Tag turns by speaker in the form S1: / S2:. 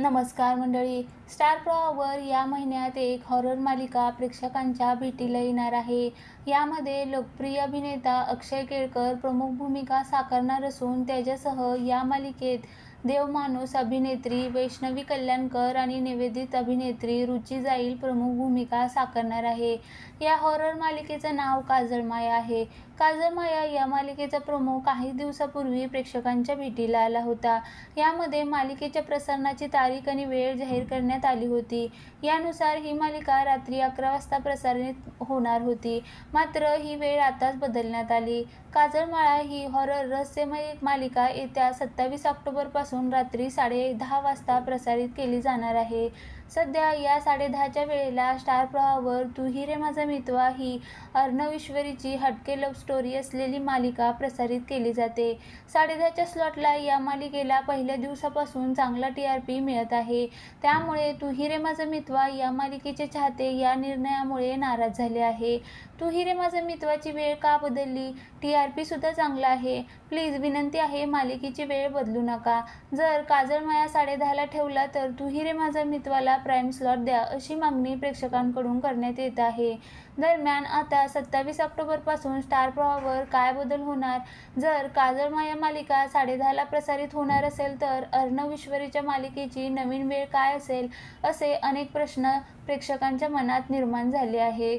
S1: नमस्कार मंडळी. स्टार प्रॉवर या महिन्यात एक हॉरर मालिका प्रेक्षकांच्या भेटीला येणार आहे. यामध्ये लोकप्रिय अभिनेता अक्षय केळकर प्रमुख भूमिका साकारणार असून त्याच्यासह या मालिकेत देवमाणूस अभिनेत्री वैष्णवी कल्याणकर आणि निवेदित अभिनेत्री रुची जाईल प्रमुख भूमिका साकारणार आहे. या हॉरर मालिकेचं नाव काजळमाया आहे. काजळमाया या मालिकेचा प्रोमो काही दिवसापूर्वी प्रेक्षकांच्या भेटीला आला होता. यामध्ये मालिकेच्या प्रसारणाची तारीख आणि वेळ जाहीर करण्यात आली होती. यानुसार ही मालिका रात्री अकरा वाजता प्रसारित होणार होती. मात्र ही वेळ आताच बदलण्यात आली. काजळमाळा ही हॉरर रहस्यमय मालिका येत्या सत्तावीस ऑक्टोबरपासून रात्री साडे दहा वाजता प्रसारित केली जाणार आहे. सध्या या साडेदहाच्या वेळेला स्टार प्रवाहावर तू ही रे माझा मितवा ही अर्णव ईश्वरीची हटके लव्ह स्टोरी असलेली मालिका प्रसारित केली जाते. साडेदहाच्या स्लॉटला या मालिकेला पहिल्या दिवसापासून चांगला टी आर पी मिळत आहे. त्यामुळे तू ही रे माझा मितवा या मालिकेचे चाहते या निर्णयामुळे नाराज झाले आहे. तू ही रे माझा मितवाची वेळ का बदलली? टी आर पीसुद्धा चांगला आहे. प्लीज विनंती आहे मालिकेची वेळ बदलू नका. जर काजळ माया साडेदहाला ठेवला तर तू रे माझा मित्वाला प्राईम स्लॉट द्या अशी मागणी प्रेक्षकांकडून करण्यात येत आहे. दरम्यान आता सत्तावीस ऑक्टोबरपासून स्टार प्रवाहावर काय बदल होणार? जर काजळ माया मालिका साडेदहाला प्रसारित होणार असेल तर अर्णव ईश्वरीच्या मालिकेची नवीन वेळ काय असेल? असे अनेक प्रश्न प्रेक्षकांच्या मनात निर्माण झाले आहे